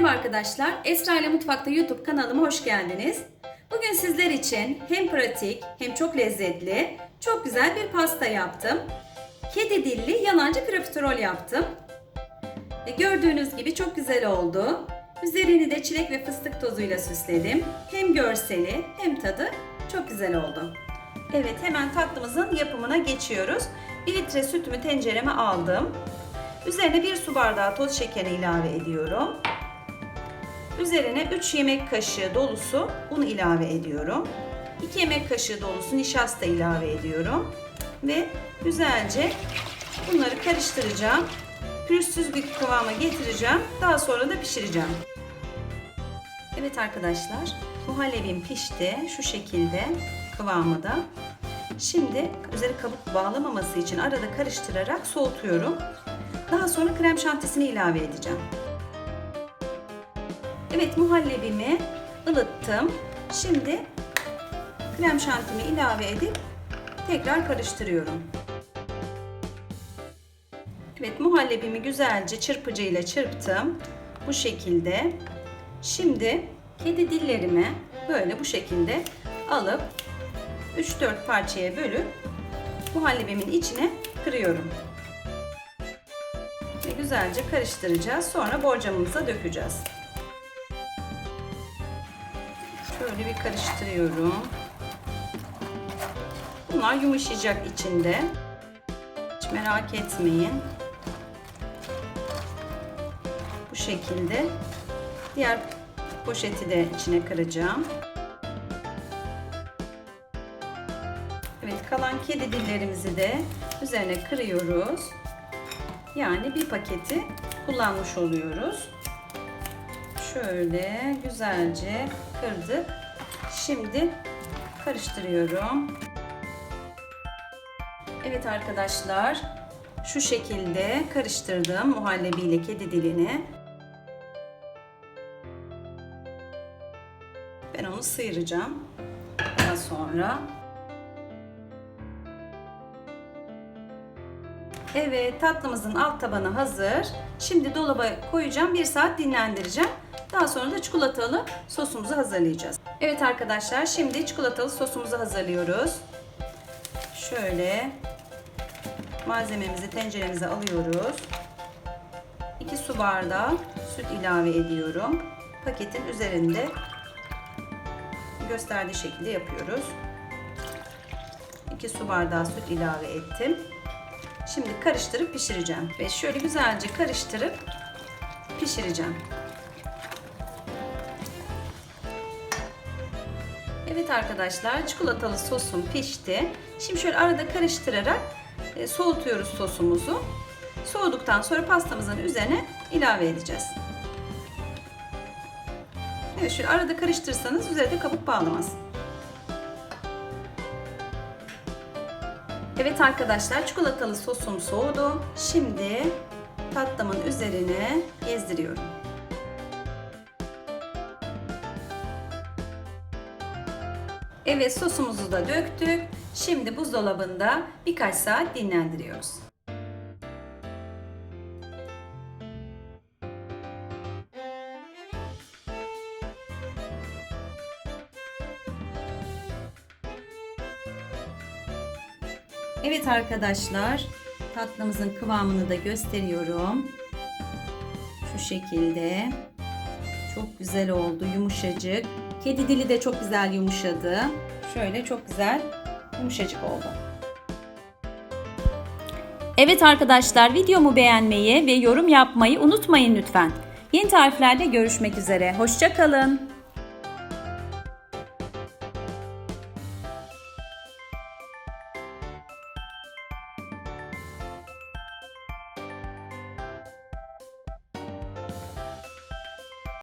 Merhaba arkadaşlar, Esra ile Mutfakta YouTube kanalıma hoş geldiniz. Bugün sizler için hem pratik hem çok lezzetli, çok güzel bir pasta yaptım. Kedi dilli yalancı profiterol yaptım. E, gördüğünüz gibi çok güzel oldu. Üzerini de çilek ve fıstık tozuyla süsledim. Hem görseli hem tadı çok güzel oldu. Evet hemen tatlımızın yapımına geçiyoruz. 1 litre sütümü tencereme aldım. Üzerine 1 su bardağı toz şekeri ilave ediyorum. Üzerine 3 yemek kaşığı dolusu un ilave ediyorum. 2 yemek kaşığı dolusu nişasta ilave ediyorum. Ve güzelce bunları karıştıracağım. Pürüzsüz bir kıvama getireceğim. Daha sonra da pişireceğim. Evet arkadaşlar, muhallebim pişti. Şu şekilde kıvamı da. Şimdi üzeri kabuk bağlamaması için arada karıştırarak soğutuyorum. Daha sonra krem şantisini ilave edeceğim. Evet muhallebimi ılıttım. Şimdi krem şantimi ilave edip tekrar karıştırıyorum. Evet muhallebimi güzelce çırpıcıyla çırptım. Bu şekilde. Şimdi kedi dillerimi böyle bu şekilde alıp 3-4 parçaya bölüp muhallebimin içine kırıyorum. Ve güzelce karıştıracağız. Sonra borcamımıza dökeceğiz. Şöyle bir karıştırıyorum. Bunlar yumuşayacak içinde. Hiç merak etmeyin. Bu şekilde. Diğer poşeti de içine kıracağım. Evet kalan kedi dillerimizi de üzerine kırıyoruz. Yani bir paketi kullanmış oluyoruz. Şöyle güzelce kırdık. Şimdi karıştırıyorum. Evet arkadaşlar şu şekilde karıştırdım muhallebi ile kedi dilini. Ben onu sıyıracağım. Daha sonra Evet tatlımızın alt tabanı hazır. Şimdi dolaba koyacağım. Bir saat dinlendireceğim. Daha sonra da çikolatalı sosumuzu hazırlayacağız. Evet arkadaşlar şimdi çikolatalı sosumuzu hazırlıyoruz. Şöyle malzememizi tenceremize alıyoruz. 2 su bardağı süt ilave ediyorum. Paketin üzerinde gösterdiği şekilde yapıyoruz. 2 su bardağı süt ilave ettim. Şimdi karıştırıp pişireceğim. Ve şöyle güzelce karıştırıp pişireceğim. Evet arkadaşlar çikolatalı sosum pişti. Şimdi şöyle arada karıştırarak e, soğutuyoruz sosumuzu. Soğuduktan sonra pastamızın üzerine ilave edeceğiz. Evet şöyle arada karıştırırsanız üzerinde kabuk bağlamaz. Evet arkadaşlar çikolatalı sosum soğudu. Şimdi tatlımın üzerine gezdiriyorum. Evet sosumuzu da döktük. Şimdi buzdolabında birkaç saat dinlendiriyoruz. Evet arkadaşlar tatlımızın kıvamını da gösteriyorum. Şu şekilde. Çok güzel oldu yumuşacık. Kedi dili de çok güzel yumuşadı. Şöyle çok güzel yumuşacık oldu. Evet arkadaşlar videomu beğenmeyi ve yorum yapmayı unutmayın lütfen. Yeni tariflerde görüşmek üzere. Hoşçakalın.